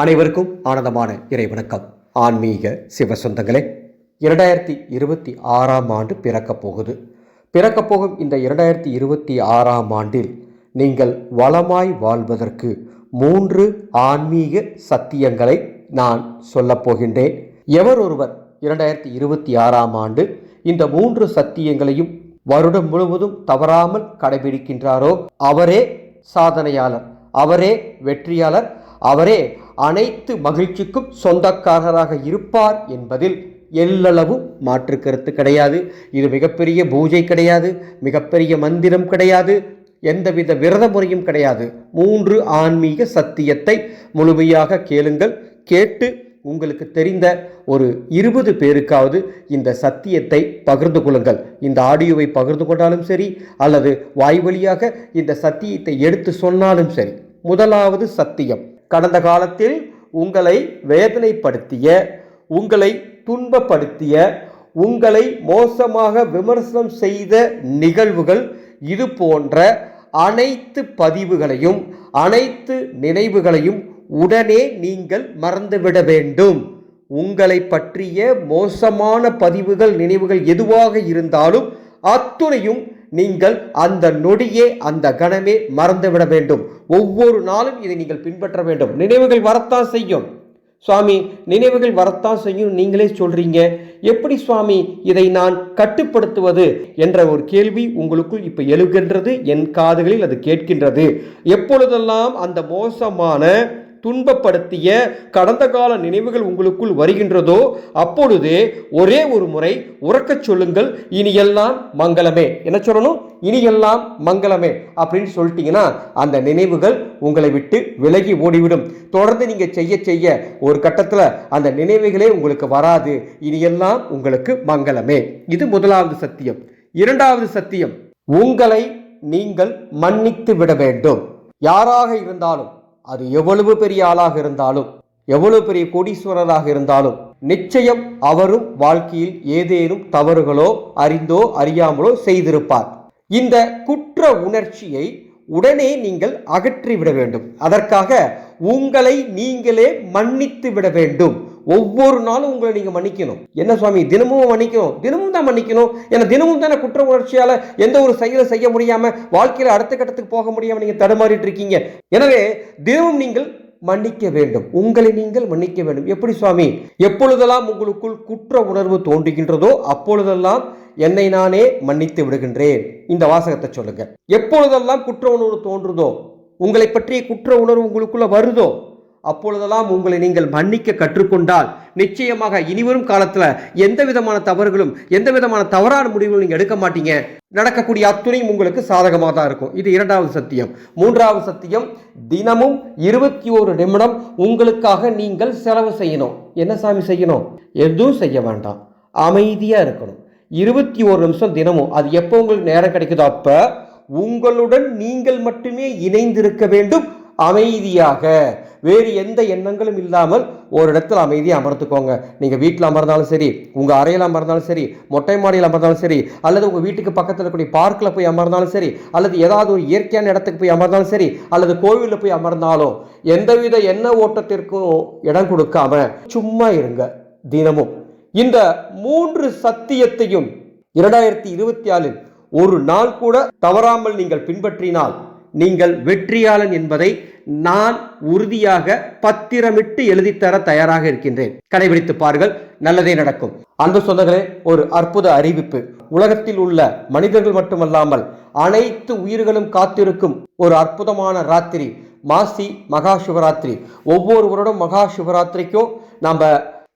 அனைவருக்கும் ஆனந்தமான இறை வணக்கம். ஆன்மீக சிவசொந்தங்களே இரண்டாயிரத்தி இருபத்தி ஆறாம் ஆண்டு பிறக்கப் போகுது. பிறக்கப் போகும் இந்த இரண்டாயிரத்தி இருபத்தி ஆறாம் ஆண்டில் நீங்கள் வளமாய் வாழ்வதற்கு மூன்று ஆன்மீக சத்தியங்களை நான் சொல்லப் போகின்றேன். எவர் ஒருவர் இரண்டாயிரத்தி இருபத்தி ஆறாம் ஆண்டு இந்த மூன்று சத்தியங்களையும் வருடம் முழுவதும் தவறாமல் கடைபிடிக்கின்றாரோ அவரே சாதனையாளர் அவரே வெற்றியாளர் அவரே அனைத்து மகிழ்ச்சிக்கும் சொந்தக்காரராக இருப்பார் என்பதில் எல்லளவும் மாற்று கருத்து கிடையாது. இது மிகப்பெரிய பூஜை கிடையாது. மிகப்பெரிய மந்திரம் கிடையாது. எந்தவித விரத முறையும் கிடையாது. மூன்று ஆன்மீக சத்தியத்தை முழுமையாக கேளுங்கள். கேட்டு உங்களுக்கு தெரிந்த ஒரு இருபது பேருக்காவது இந்த சத்தியத்தை பகிர்ந்து கொள்ளுங்கள். இந்த ஆடியோவை பகிர்ந்து கொண்டாலும் சரி அல்லது வாய் வழியாக இந்த சத்தியத்தை எடுத்து சொன்னாலும் சரி முதலாவது சத்தியம். கடந்த காலத்தில் உங்களை வேதனைப்படுத்திய உங்களை துன்பப்படுத்திய உங்களை மோசமாக விமர்சனம் செய்த நிகழ்வுகள் இது போன்ற அனைத்து பதிவுகளையும் அனைத்து நினைவுகளையும் உடனே நீங்கள் மறந்துவிட வேண்டும். உங்களை பற்றிய மோசமான பதிவுகள் நினைவுகள் எதுவாக இருந்தாலும் அத்துணையும் நீங்கள் அந்த நொடியே அந்த கணமே மறந்துவிட வேண்டும். ஒவ்வொரு நாளும் இதை நீங்கள் பின்பற்ற வேண்டும். நினைவுகள் வரத்தான் செய்யும். சுவாமி நினைவுகள் வரத்தான் செய்யும் நீங்களே சொல்றீங்க. எப்படி சுவாமி இதை நான் கட்டுப்படுத்துவது என்ற ஒரு கேள்வி உங்களுக்குள் இப்போ எழுகின்றது என் காதுகளில் அது கேட்கின்றது. எப்பொழுதெல்லாம் அந்த மோசமான துன்பப்படுத்திய கடந்த கால நினைவுகள் உங்களுக்குள் வருகின்றதோ அப்பொழுதே ஒரே ஒரு முறை உறக்கச் சொல்லுங்கள் இனியெல்லாம் மங்களமே. என்ன சொல்லணும்? இனியெல்லாம் மங்களமே அப்படின்னு சொல்லிட்டீங்கன்னா அந்த நினைவுகள் உங்களை விட்டு விலகி ஓடிவிடும். தொடர்ந்து நீங்க செய்ய செய்ய ஒரு கட்டத்தில் அந்த நினைவுகளே உங்களுக்கு வராது. இனியெல்லாம் உங்களுக்கு மங்களமே. இது முதலாவது சத்தியம். இரண்டாவது சத்தியம் உங்களை நீங்கள் மன்னித்து விட வேண்டும். யாராக இருந்தாலும் அது எவ்வளவு பெரிய ஆளாக இருந்தாலும் எவ்வளவு பெரிய கோடீஸ்வரராக இருந்தாலும் நிச்சயம் அவரும் வாழ்க்கையில் ஏதேனும் தவறுகளோ அறிந்தோ அறியாமலோ செய்திருப்பார். இந்த குற்ற உணர்ச்சியை உடனே நீங்கள் அகற்றி விட வேண்டும். அதற்காக உங்களை நீங்களே மன்னித்து விட வேண்டும். ஒவ்வொரு நாளும் உங்களை நீங்கள் மன்னிக்கணும். என்ன சுவாமி? தினமும் மன்னிக்கணும். தினமும் தான் மன்னிக்கணும். ஏன்னா தினமும் தானே குற்ற உணர்ச்சியால் எந்த ஒரு செயலை செய்ய முடியாமல் வாழ்க்கையில் அடுத்த கட்டத்துக்கு போக முடியாமல் நீங்கள் தடுமாறிட்டு இருக்கீங்க. எனவே தினமும் நீங்கள் மன்னிக்க வேண்டும். உங்களை நீங்கள் மன்னிக்க வேண்டும். எப்படி சுவாமி? எப்பொழுதெல்லாம் உங்களுக்குள் குற்ற உணர்வு தோன்றுகின்றதோ அப்பொழுதெல்லாம் என்னை நானே மன்னித்து விடுகின்றேன். இந்த வாசகத்தை சொல்லுங்க. எப்பொழுதெல்லாம் குற்ற உணர்வு தோன்றுதோ உங்களை பற்றிய குற்ற உணர்வு உங்களுக்குள்ள வருதோ அப்பொழுதெல்லாம் உங்களை நீங்கள் மன்னிக்க கற்றுக்கொண்டால் நிச்சயமாக இனிவரும் காலத்தில் எந்த விதமான தவறுகளும் எந்த விதமான தவறான முடிவுகளும் நீங்கள் எடுக்க மாட்டீங்க. நடக்கக்கூடிய அத்துணையும் உங்களுக்கு சாதகமாக தான் இருக்கும். இது இரண்டாவது சத்தியம். மூன்றாவது சத்தியம் தினமும் இருபத்தி ஒரு நிமிடம் உங்களுக்காக நீங்கள் செலவு செய்யணும். என்ன சாமி செய்யணும்? எதுவும் செய்ய வேண்டாம். அமைதியாக இருக்கணும். இருபத்தி ஒரு நிமிஷம் தினமும். அது எப்போ உங்களுக்கு நேரம் கிடைக்குதோ அப்போ உங்களுடன் நீங்கள் மட்டுமே இணைந்திருக்க வேண்டும். அமைதியாக. வேறு எந்த எண்ணங்களும் இல்லாமல் ஒரு இடத்துல அமைதியாக அமர்த்துக்கோங்க. நீங்கள் வீட்டில் அமர்ந்தாலும் சரி உங்கள் அறையில் அமர்ந்தாலும் சரி மொட்டை மாடியில் அமர்ந்தாலும் சரி அல்லது உங்கள் வீட்டுக்கு பக்கத்தில் இருக்கக்கூடிய பார்க்கில் போய் அமர்ந்தாலும் சரி அல்லது ஏதாவது ஒரு இயற்கையான இடத்துக்கு போய் அமர்ந்தாலும் சரி அல்லது கோவிலில் போய் அமர்ந்தாலும் எந்தவித எண்ண ஓட்டத்திற்கும் இடம் கொடுக்காம சும்மா இருங்க தினமும். இந்த மூன்று சத்தியத்தையும் இரண்டாயிரத்தி இருபத்தி ஆறில் ஒரு நாள் கூட தவறாமல் நீங்கள் பின்பற்றினால் நீங்கள் வெற்றியாளன் என்பதை நான் உறுதியாக பத்திரமிட்டு எழுதித்தர தயாராக இருக்கின்றேன். கடைபிடித்து பாருங்கள் நல்லதே நடக்கும். அன்பு சொந்தங்களே ஒரு அற்புத அறிவிப்பு. உலகத்தில் உள்ள மனிதர்கள் மட்டுமல்லாமல் அனைத்து உயிர்களும் காத்திருக்கும் ஒரு அற்புதமான ராத்திரி மாசி மகா சிவராத்திரி ஒவ்வொரு வருடம் மகா சிவராத்திரிக்கும் நம்ம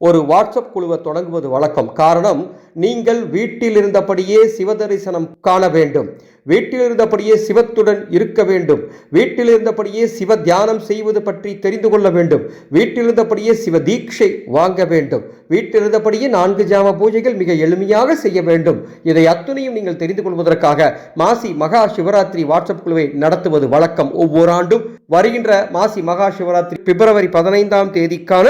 ஒரு வாட்ஸ்அப் குழுவை தொடங்குவது வழக்கம். காரணம் நீங்கள் வீட்டில் இருந்தபடியே சிவ தரிசனம் காண வேண்டும். வீட்டிலிருந்தபடியே சிவத்துடன் இருக்க வேண்டும். வீட்டிலிருந்தபடியே சிவ தியானம் செய்வது பற்றி தெரிந்து கொள்ள வேண்டும். வீட்டிலிருந்தபடியே சிவ தீட்சை வாங்க வேண்டும். வீட்டிலிருந்தபடியே நான்கு ஜாம பூஜைகள் மிக எளிமையாக செய்ய வேண்டும். இதை அத்துணையும் நீங்கள் தெரிந்து கொள்வதற்காக மாசி மகா சிவராத்திரி வாட்ஸ்அப் குழுவை நடத்துவது வழக்கம் ஒவ்வொரு ஆண்டும். வருகின்ற மாசி மகா சிவராத்திரி பிப்ரவரி பதினைந்தாம் தேதிக்கான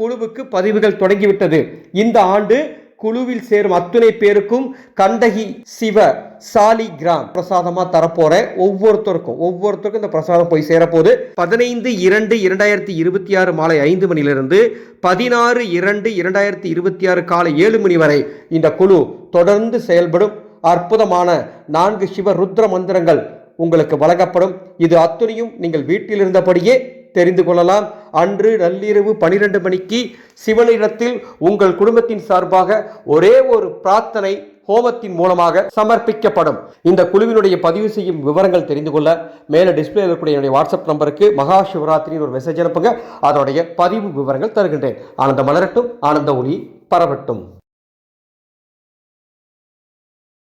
குழுவுக்கு பதிவுகள் தொடங்கிவிட்டது. இந்த ஆண்டு குழுவில் சேரும் அத்துணை பேருக்கும் கண்டகி சிவ சாலி கிராம் பிரசாதமா தரப்போறேன் ஒவ்வொருத்தருக்கும் ஒவ்வொருத்தருக்கும் இந்த பிரசாதம் போய் சேரப்போது பதினைந்து இரண்டு இரண்டாயிரத்தி இருபத்தி ஆறு மாலை ஐந்து மணிலிருந்து பதினாறு இரண்டு இரண்டாயிரத்தி இருபத்தி ஆறு காலை ஏழு மணி வரை இந்த குழு தொடர்ந்து செயல்படும். அற்புதமான நான்கு சிவ ருத்ர மந்திரங்கள் உங்களுக்கு வழங்கப்படும். இது அத்துணையும் நீங்கள் வீட்டில் இருந்தபடியே தெரிந்து கொள்ளலாம். அன்று நள்ளிரவு பனிரெண்டு மணிக்கு சிவனிடத்தில் உங்கள் குடும்பத்தின் சார்பாக ஒரே ஒரு பிரார்த்தனை ஹோமத்தின் மூலமாக சமர்ப்பிக்கப்படும். இந்த குழுவினுடைய பதிவு செய்யும் விவரங்கள் தெரிந்து கொள்ள மேலே டிஸ்பிளே இருக்கக்கூடிய என்னுடைய வாட்ஸ்அப் நம்பருக்கு மகா சிவராத்திரின்னு ஒரு மெசேஜ் அனுப்புங்க. அதோடைய பதிவு விவரங்கள் தருகின்றேன். ஆனந்த மலரட்டும் ஆனந்த ஒளி பரவட்டும்.